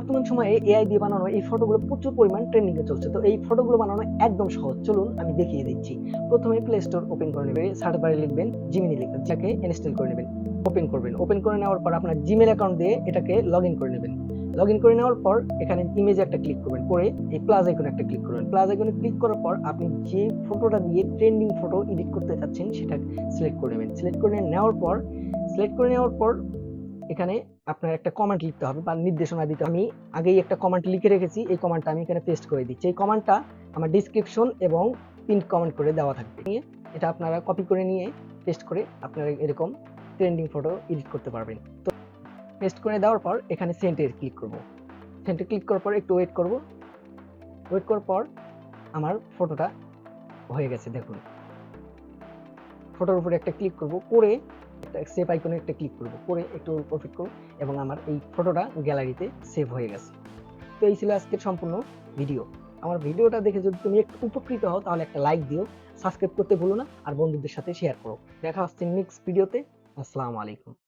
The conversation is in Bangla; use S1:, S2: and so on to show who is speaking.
S1: বর্তমান সময়ে এআই দিয়ে বানানো এই ফটোগুলো প্রচুর পরিমাণ ট্রেন্ডিং এ চলছে। তো এই ফটোগুলো বানানো একদম সহজ। চলুন আমি দেখিয়ে দিচ্ছি। প্রথমে প্লে স্টোর ওপেন করে নেবেন সার্চ বারে লিখবেন জিমিনি লিখবেন যাকে ইনস্টল করে নেবেন ওপেন করবেন। ওপেন করে নেওয়ার পর আপনার জিমেল অ্যাকাউন্ট দিয়ে এটাকে লগ ইন করে নেবেন। লগ ইন করে নেওয়ার পর এখানে ইমেজে একটা ক্লিক করবেন। করে এই প্লাস আইকনে একটা ক্লিক করবেন। প্লাস আইকনে ক্লিক করার পর আপনি যে ফটোটা দিয়ে ট্রেন্ডিং ফটো এডিট করতে চাচ্ছেন, সেটা সিলেক্ট করে নেবেন। সিলেক্ট করে নেওয়ার পর সিলেক্ট করে নেওয়ার পর এখানে আপনার একটা কমেন্ট লিখতে হবে বা নির্দেশনা দিতে আমি আগেই একটা কমেন্ট লিখে রেখেছি, এই কমেন্টটা আমি এখানে পেস্ট করে দিচ্ছি। এই কমেন্টটা আমার ডিসক্রিপশন এবং পিন কমেন্ট করে দেওয়া থাকবে। নিয়ে এটা আপনারা কপি করে নিয়ে পেস্ট করে আপনারা এরকম ট্রেন্ডিং ফটো এডিট করতে পারবেন। তো পেস্ট করে দেওয়ার পর এখানে সেন্টে ক্লিক করব। সেন্টে ক্লিক করার পর একটু ওয়েট করব। ওয়েট করার পর আমার ফটোটা হয়ে গেছে, দেখুন। ফটোর উপরে একটা ক্লিক করব। করে সেভ আইকনে একটা ক্লিক করব। করে একটু প্রফিট করব এবং আমার এই ফটোটা গ্যালারিতে সেভ হয়ে গেছে। তো এই ছিল আজকের সম্পূর্ণ ভিডিও আমার ভিডিওটা দেখে যদি তুমি একটু উপকৃত হও, তাহলে একটা লাইক দিও সাবস্ক্রাইব করতে ভুলো না, আর বন্ধুদের সাথে শেয়ার করো। দেখা হচ্ছে নেক্সট ভিডিওতে আসসালামু আলাইকুম।